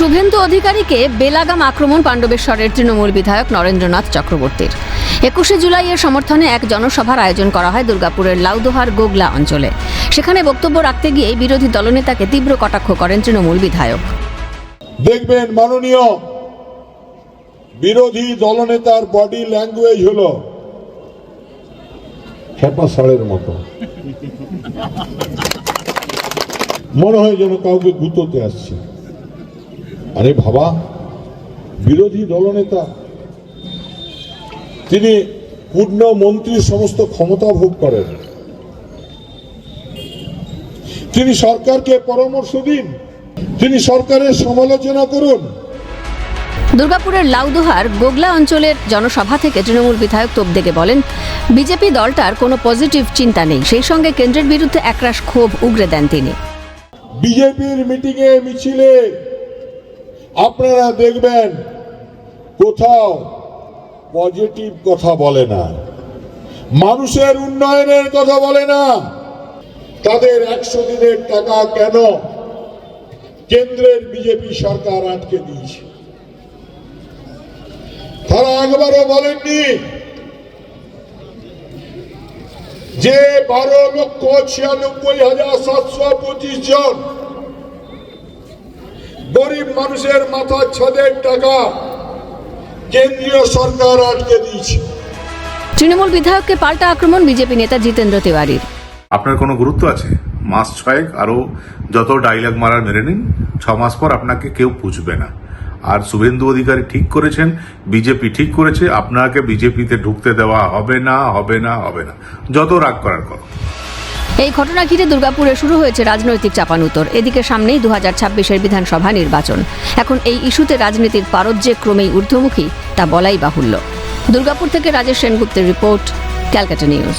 শুভেন্দু অধিকারীকে বেলাগাম আক্রমণ পাণ্ডবেশ্বরের তৃণমূল বিধায়ক নরেন্দ্রনাথ চক্রবর্তীর। একুশে জুলাইয়ের সমর্থনে এক জনসভার আয়োজন করা হয় দুর্গাপুরের লাউদোহার গোগলা অঞ্চলে। সেখানে বক্তব্য রাখতে গিয়ে বিরোধী দলনেতাকে তীব্র কটাক্ষ করেন তৃণমূল বিধায়ক। দেখবেন মাননীয় বিরোধী দলনেতার বডি ল্যাঙ্গুয়েজ হলো খেপা মতো। মনে হয় যেন কাউকে গুঁতোতে আসছে। আরে বাবা বিরোধী দলনেতা। তিনি পূর্ণ মন্ত্রীর সমস্ত ক্ষমতা ভোগ করেন। তিনি সরকারকে পরামর্শ দিন। তিনি সরকারের সমালোচনা করুন। দুর্গাপুরের লাউদোহার গোগলা অঞ্চলের জনসভা থেকে তৃণমূল বিধায়ক তোপদেগে বলেন বিজেপি দলটার কোনো পজিটিভ চিন্তা নেই। সেই সঙ্গে কেন্দ্রের বিরুদ্ধে একরাশ ক্ষোভ উগরে দেন তিনি। বিজেপির মিটিংয়ে মিছিলে আপনারা দেখবেন কোথাও পজিটিভ কথা বলে না। মানুষের উন্নয়নের কথা বলে না। তাদের একশো দিনের টাকা কেন কেন্দ্রের বিজেপি সরকার আটকে দিয়েছে? তারা একবারও বলেননি যে বারো লক্ষ ছিয়ানব্বই হাজার সাতশো পঁচিশ জন গরিব মানুষের মাথার ছাদের টাকা কেন্দ্রীয় সরকার আটকে দিয়েছে। তৃণমূল বিধায়ককে পাল্টা আক্রমণ বিজেপি নেতা জিতেন্দ্র তিওয়ারির। আপনার কোনো গুরুত্ব আছে? মাস ছয়েক আরও যত ডাইলগ মারার মেরে নিন ছ মাস পর আপনাকে কেউ পুষবে না। আর শুভেন্দু অধিকারী ঠিক করেছেন বিজেপি ঠিক করেছে আপনাকে বিজেপিতে ঢুকতে দেওয়া হবে না হবে না হবে না। যত রাগ করার করো। এই ঘটনা ঘিরে দুর্গাপুরে শুরু হয়েছে রাজনৈতিক চাপানুতর। এদিকে সামনেই দু হাজার ছাব্বিশের বিধানসভা নির্বাচন। এখন এই ইস্যুতে রাজনীতির পারদ যে ক্রমেই ঊর্ধ্বমুখী, তা বলাই বাহুল্য। দুর্গাপুর থেকে রাজেশ সেনগুপ্তের রিপোর্ট, ক্যালকাটা নিউজ।